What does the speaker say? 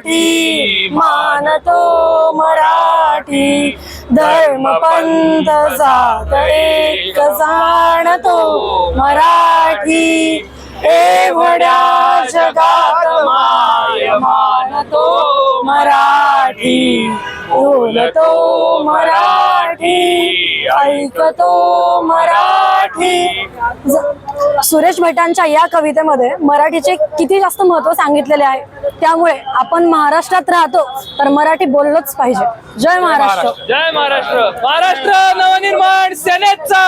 मराठी मानतो मराठी. धर्म पंथ जात एक जाणतो मराठी. एवढ्या जगात माय मानतो मराठी. बोलतो मराठी ऐकतो मराठी. सुरेश भटांच्या या कवितेमध्ये मराठीचे किती जास्त महत्त्व सांगितलेले आहे त्यामुळे आपण महाराष्ट्रात राहतो तर मराठी बोललोच पाहिजे. जय महाराष्ट्र. जय महाराष्ट्र. महाराष्ट्र नवनिर्माण सेनेचा!